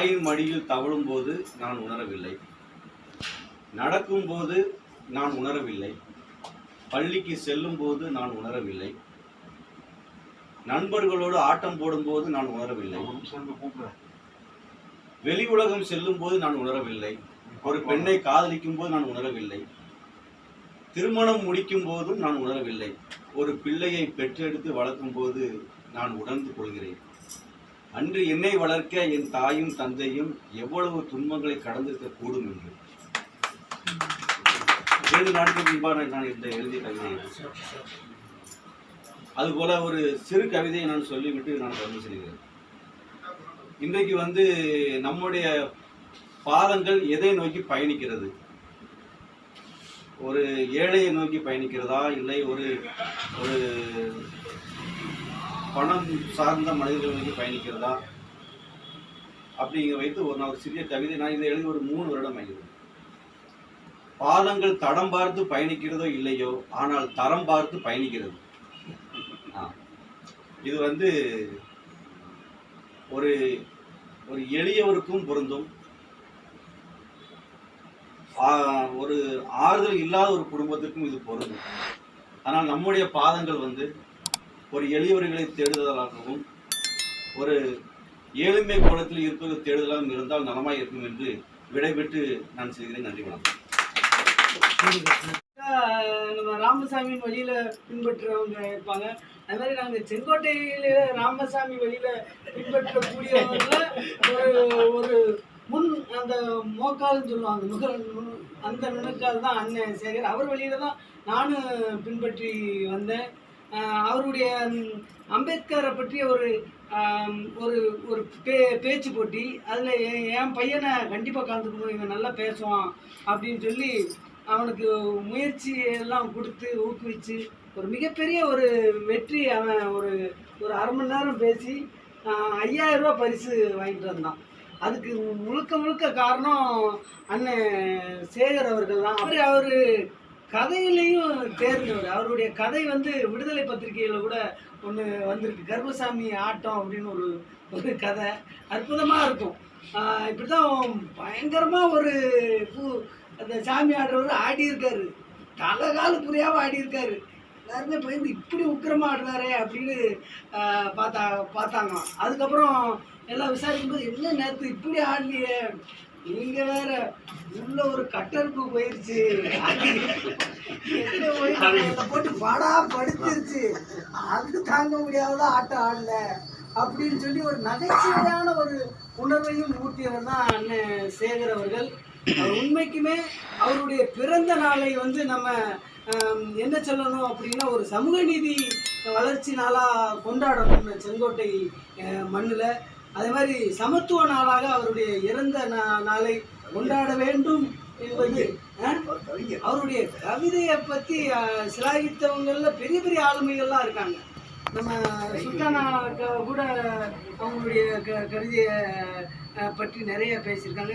தாயின் மடியில் தவழும் போது நான் உணரவில்லை. நடக்கும்போது நான் உணரவில்லை. பள்ளிக்கு செல்லும் போது நான் உணரவில்லை. நண்பர்களோடு ஆட்டம் போடும்போது நான் உணரவில்லை. வெளி உலகம் செல்லும் போது நான் உணரவில்லை. ஒரு பெண்ணை காதலிக்கும் போது நான் உணரவில்லை. திருமணம் முடிக்கும் போதும் நான் உணரவில்லை. ஒரு பிள்ளையை பெற்றெடுத்து வளர்க்கும் போது நான் உணர்ந்து கொள்கிறேன். அன்று என்னை வளர்க்க என் தாயும் தந்தையும் எவ்வளவு துன்பங்களை கடந்திருக்க கூடும் என்று. ஏழு நாட்கள் முன்பாக நான் இந்த எழுதிய கவிதை அதுபோல ஒரு சிறு கவிதையை நான் சொல்லிவிட்டு நான் கடந்து செல்கிறேன் இன்றைக்கு வந்து நம்முடைய பாதங்கள் எதை நோக்கி பயணிக்கிறது? ஒரு ஏழையை நோக்கி பயணிக்கிறதா? இல்லை ஒரு ஒரு பணம் சார்ந்த மனிதர்கள் நோக்கி பயணிக்கிறதா? அப்படிங்க வைத்து ஒரு நான் ஒரு சிறிய கவிதை. நான் இதை எழுதி ஒரு மூணு வருடம் ஆகிறது பாதங்கள் தடம் பார்த்து பயணிக்கிறதோ இல்லையோ ஆனால் தரம் பார்த்து பயணிக்கிறது. இது வந்து ஒரு ஒரு எளியவருக்கும் பொருந்தும். ஒரு ஆறுதல் இல்லாத ஒரு குடும்பத்துக்கும் இது பொருந்தும். ஆனால் நம்முடைய பாதங்கள் வந்து ஒரு எளியவர்களை தேடுதலாகவும் ஒரு ஏழ்மை கோலத்தில் இருப்பது தேடுதலாகவும் இருந்தால் நலமாய் இருக்கும் என்று விடைபெற்று நான் செய்கிறேன். நன்றி வணக்கம். நம்ம ராமசாமியின் வழியில பின்பற்றுறவங்க இருப்பாங்க. அது மாதிரி நாங்கள் செங்கோட்டையில ராமசாமி வழியில பின்பற்றக்கூடியவங்கள ஒரு ஒரு முன் அந்த மோக்கால்னு சொல்லுவாங்க. முக அந்த நுணுக்கால் தான் அண்ணன் சேகர். அவர் வழியில தான் நானும் பின்பற்றி வந்தேன். அவருடைய அம்பேத்கரை பற்றிய ஒரு ஒரு ஒரு பே பேச்சு போட்டி. அதில் என் பையனை கண்டிப்பாக கலந்துக்கணும் இவன் நல்லா பேசுவான் அப்படின்னு சொல்லி அவனுக்கு முயற்சி எல்லாம் கொடுத்து ஊக்குவிச்சு ஒரு மிகப்பெரிய ஒரு வெற்றி அவன் ஒரு ஒரு அரை மணி நேரம் பேசி ஐயாயிரம் ரூபா பரிசு வாங்கிட்டு வந்தான். அதுக்கு முழுக்க முழுக்க காரணம் அண்ணன் சேகர் அவர்கள் தான். அவர் அவர் கதையிலையும் தேர்ந்தவர். அவருடைய கதை வந்து விடுதலை பத்திரிகையில் கூட ஒன்று வந்திருக்கு. கர்மசாமி ஆட்டம் அப்படின்னு ஒரு ஒரு கதை. அற்புதமாக இருக்கும். இப்படி இப்படிதான் பயங்கரமாக ஒரு பூ அந்த சாமி ஆடுறவர் ஆடி இருக்காரு தலகால புரியாம ஆடி இருக்காரு எல்லாருமே பயந்து இப்படி உக்கிரமா ஆடுறாரே அப்படின்னு பார்த்தா பார்த்தாங்க அதுக்கப்புறம் எல்லாம் விசாரிக்கும்போது என்ன நேரத்து இப்படி ஆடலையே? நீங்க வேற உள்ள ஒரு கட்டறுப்பு போயிருச்சு. போட்டு படா படுத்துருச்சு. அது தாங்க முடியாத ஆட்டம் ஆடல. அப்படின்னு சொல்லி ஒரு நகைச்சுவையான ஒரு உணர்வையும் ஊட்டியவர் தான் அண்ணன் சேகர் அவர்கள். அவர் உண்மைக்குமே அவருடைய பிறந்த நாளை வந்து நம்ம என்ன சொல்லணும் அப்படின்னா ஒரு சமூக நீதி வளர்ச்சி நாளாக கொண்டாடணும் செங்கோட்டை மண்ணில். அதே மாதிரி சமத்துவ நாளாக அவருடைய இறந்த நா- நாளை கொண்டாட வேண்டும் என்பது அவருடைய கவிதையை பற்றி சிலாகித்தவங்களில் பெரிய பெரிய ஆளுமைகள்லாம் இருக்காங்க. நம்ம சுல்தானா கூட அவங்களுடைய க கவிதையை பற்றி நிறைய பேசியிருக்காங்க.